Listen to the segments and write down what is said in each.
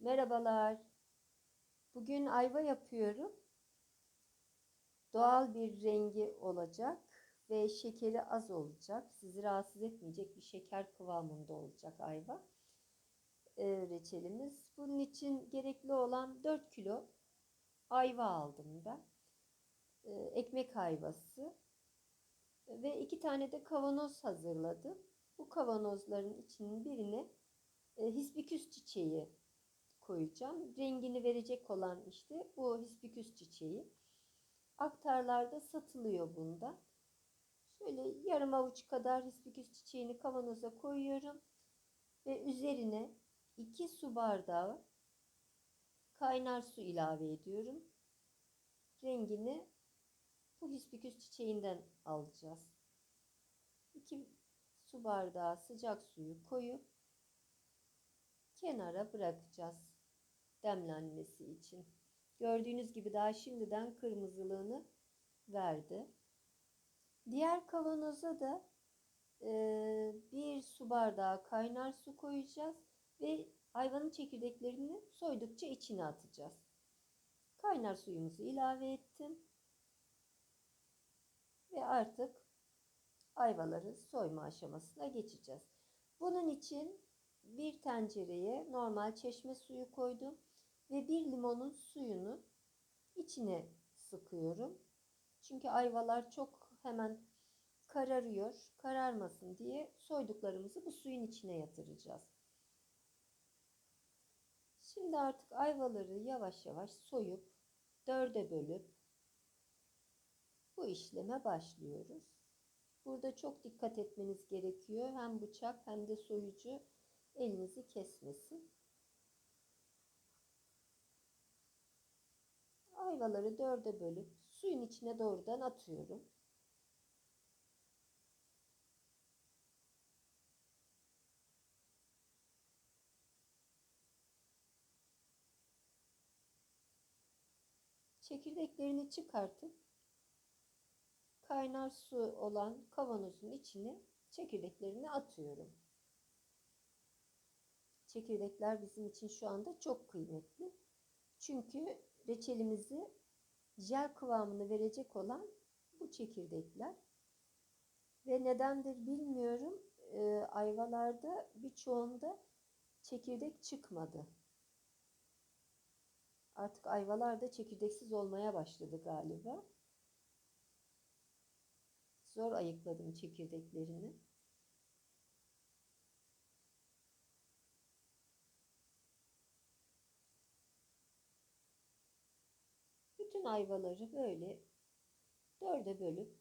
Merhabalar. Bugün ayva yapıyorum. Doğal bir rengi olacak ve şekeri az olacak. Sizi rahatsız etmeyecek bir şeker kıvamında olacak ayva. Ee, reçelimiz. Bunun için gerekli olan 4 kilo ayva aldım ben. Ee, ekmek ayvası ve iki tane de kavanoz hazırladım. Bu kavanozların içinin birine e, hispiküs çiçeği koyacağım. Rengini verecek olan işte bu hispiküs çiçeği. Aktarlarda satılıyor bunda. Şöyle yarım avuç kadar hispiküs çiçeğini kavanoza koyuyorum. Ve üzerine 2 su bardağı kaynar su ilave ediyorum. Rengini bu hispiküs çiçeğinden alacağız. 2 su bardağı sıcak suyu koyup kenara bırakacağız demlenmesi için. Gördüğünüz gibi daha şimdiden kırmızılığını verdi. Diğer kavanoza da e, bir su bardağı kaynar su koyacağız ve hayvanın çekirdeklerini soydukça içine atacağız. Kaynar suyumuzu ilave ettim. Ve artık ayvaları soyma aşamasına geçeceğiz. Bunun için bir tencereye normal çeşme suyu koydum ve bir limonun suyunu içine sıkıyorum. Çünkü ayvalar çok hemen kararıyor. Kararmasın diye soyduklarımızı bu suyun içine yatıracağız. Şimdi artık ayvaları yavaş yavaş soyup dörde bölüp bu işleme başlıyoruz. Burada çok dikkat etmeniz gerekiyor. Hem bıçak hem de soyucu elinizi kesmesin. Ayvaları dörde bölüp suyun içine doğrudan atıyorum. Çekirdeklerini çıkartıp kaynar su olan kavanozun içine çekirdeklerini atıyorum. Çekirdekler bizim için şu anda çok kıymetli. Çünkü reçelimizi jel kıvamını verecek olan bu çekirdekler. Ve nedendir bilmiyorum. E, ayvalarda birçoğunda çekirdek çıkmadı. Artık ayvalar da çekirdeksiz olmaya başladı galiba. Zor ayıkladım çekirdeklerini. Bütün ayvaları böyle dörde bölüp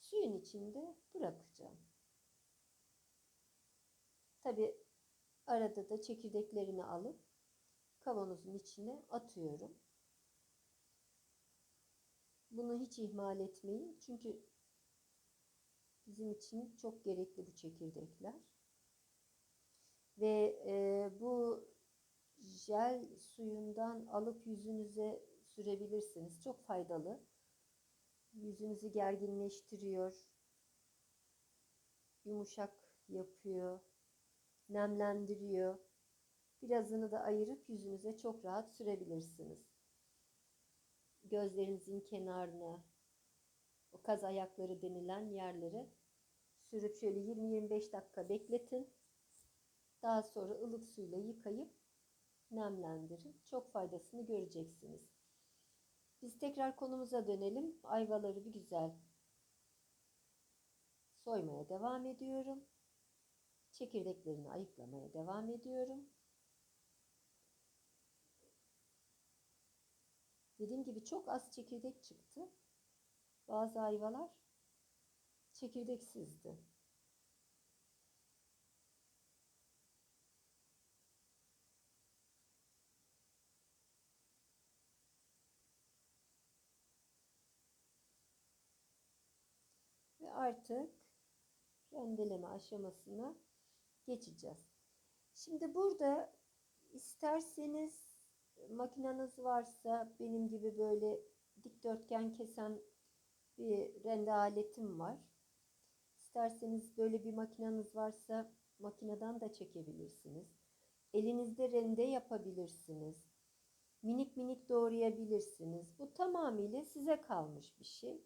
suyun içinde bırakacağım. Tabi arada da çekirdeklerini alıp kavanozun içine atıyorum. Bunu hiç ihmal etmeyin. Çünkü bizim için çok gerekli bu çekirdekler. Ve e, bu jel suyundan alıp yüzünüze sürebilirsiniz. Çok faydalı. Yüzünüzü gerginleştiriyor. Yumuşak yapıyor. Nemlendiriyor. Birazını da ayırıp yüzünüze çok rahat sürebilirsiniz. Gözlerinizin kenarına, o kaz ayakları denilen yerlere sürüp şöyle 20-25 dakika bekletin. Daha sonra ılık suyla yıkayıp nemlendirin. Çok faydasını göreceksiniz. Biz tekrar konumuza dönelim. Ayvaları bir güzel soymaya devam ediyorum. Çekirdeklerini ayıklamaya devam ediyorum. Dediğim gibi çok az çekirdek çıktı. Bazı ayvalar çekirdeksizdi. Ve artık rendeleme aşamasına geçeceğiz. Şimdi burada isterseniz makineniz varsa benim gibi böyle dikdörtgen kesen bir rende aletim var. İsterseniz böyle bir makineniz varsa makineden de çekebilirsiniz. Elinizde rende yapabilirsiniz. Minik minik doğrayabilirsiniz. Bu tamamıyla size kalmış bir şey.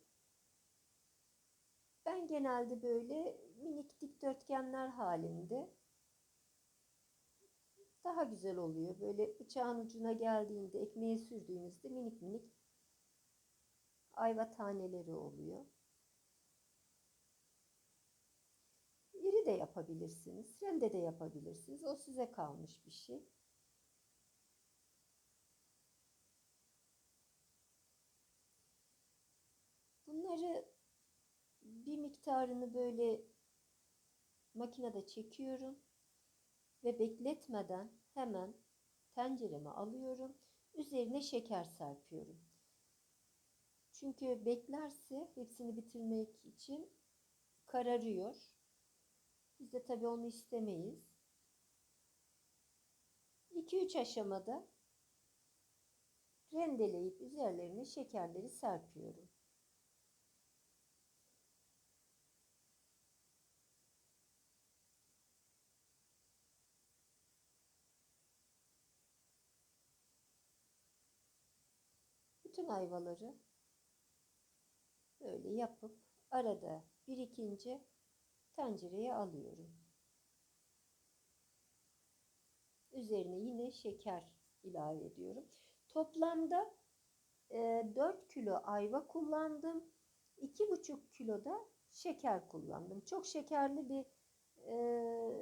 Ben genelde böyle minik dikdörtgenler halinde daha güzel oluyor. Böyle bıçağın ucuna geldiğinde ekmeğe sürdüğünüzde minik minik ayva taneleri oluyor. İri de yapabilirsiniz. Rende de yapabilirsiniz. O size kalmış bir şey. Bunları bir miktarını böyle makinede çekiyorum ve bekletmeden hemen tencereme alıyorum. Üzerine şeker serpiyorum. Çünkü beklerse hepsini bitirmek için kararıyor. Biz de tabii onu istemeyiz. 2-3 aşamada rendeleyip üzerlerine şekerleri serpiyorum. Bütün ayvaları böyle yapıp arada birikince tencereye alıyorum. Üzerine yine şeker ilave ediyorum. Toplamda e, 4 kilo ayva kullandım. 2,5 kilo da şeker kullandım. Çok şekerli bir e,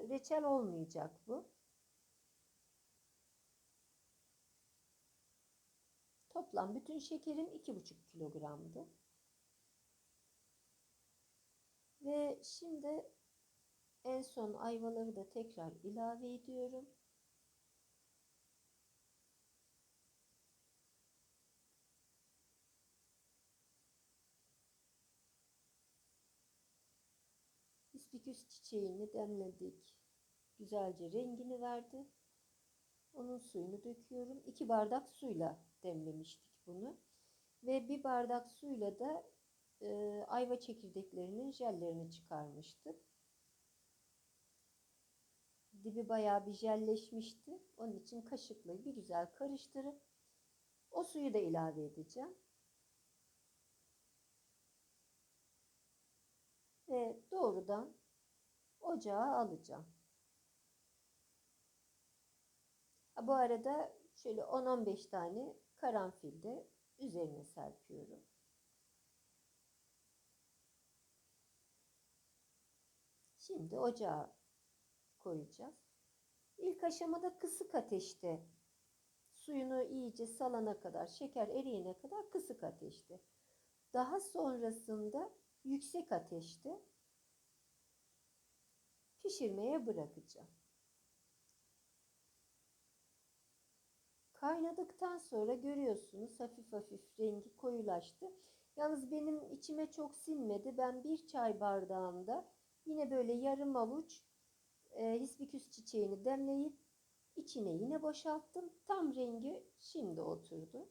reçel olmayacak bu. Toplam bütün şekerim 2,5 kilogramdı. Ve şimdi en son ayvaları da tekrar ilave ediyorum. Hispiküs çiçeğini demledik. Güzelce rengini verdi. Onun suyunu döküyorum. 2 bardak suyla demlemiştik bunu. Ve bir bardak suyla da e, ayva çekirdeklerinin jellerini çıkarmıştık. Dibi bayağı bir jelleşmişti. Onun için kaşıkla bir güzel karıştırıp o suyu da ilave edeceğim. Ve doğrudan ocağa alacağım. Bu arada şöyle 10-15 tane karanfil de üzerine serpiyorum. Şimdi ocağa koyacağız. İlk aşamada kısık ateşte suyunu iyice salana kadar, şeker eriyene kadar kısık ateşte. Daha sonrasında yüksek ateşte pişirmeye bırakacağım. Kaynadıktan sonra görüyorsunuz hafif hafif rengi koyulaştı. Yalnız benim içime çok sinmedi. Ben bir çay bardağında yine böyle yarım avuç e, hispiküs çiçeğini demleyip içine yine boşalttım. Tam rengi şimdi oturdu.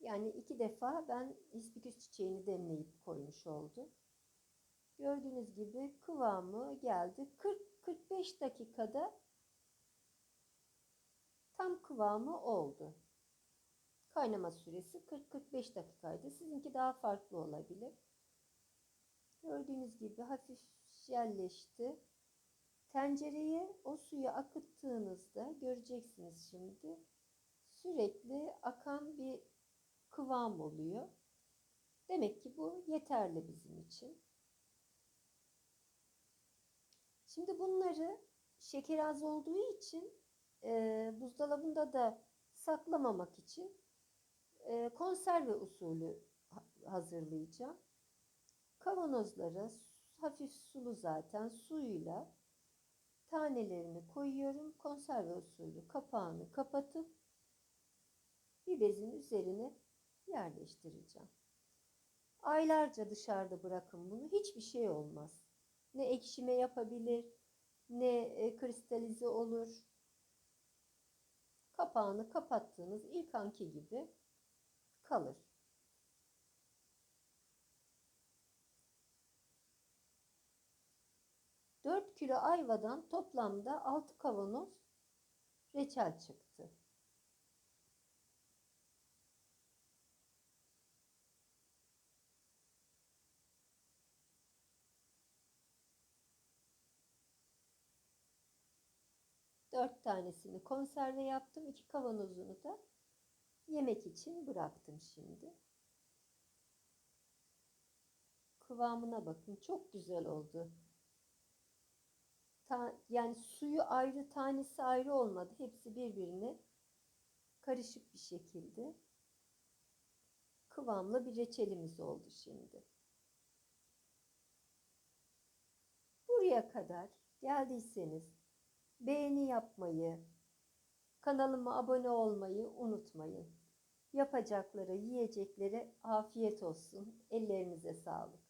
Yani iki defa ben hispiküs çiçeğini demleyip koymuş oldum. Gördüğünüz gibi kıvamı geldi. 40-45 dakikada tam kıvamı oldu. Kaynama süresi 40-45 dakikaydı. Sizinki daha farklı olabilir. Gördüğünüz gibi hafif jelleşti. Tencereye o suyu akıttığınızda göreceksiniz şimdi sürekli akan bir kıvam oluyor. Demek ki bu yeterli bizim için. Şimdi bunları şeker az olduğu için e, buzdolabında da saklamamak için e, konserve usulü hazırlayacağım. Kavanozlara hafif sulu zaten suyuyla tanelerini koyuyorum. Konserve usulü kapağını kapatıp bir bezin üzerine yerleştireceğim. Aylarca dışarıda bırakın bunu. Hiçbir şey olmaz. Ne ekşime yapabilir, ne e, kristalize olur. Kapağını kapattığınız ilk anki gibi kalır. 4 kilo ayvadan toplamda 6 kavanoz reçel çıktı. Dört tanesini konserve yaptım. iki kavanozunu da yemek için bıraktım şimdi. Kıvamına bakın. Çok güzel oldu. Ta, yani suyu ayrı, tanesi ayrı olmadı. Hepsi birbirine karışık bir şekilde kıvamlı bir reçelimiz oldu şimdi. Buraya kadar geldiyseniz beğeni yapmayı, kanalıma abone olmayı unutmayın. Yapacakları, yiyecekleri afiyet olsun. Ellerinize sağlık.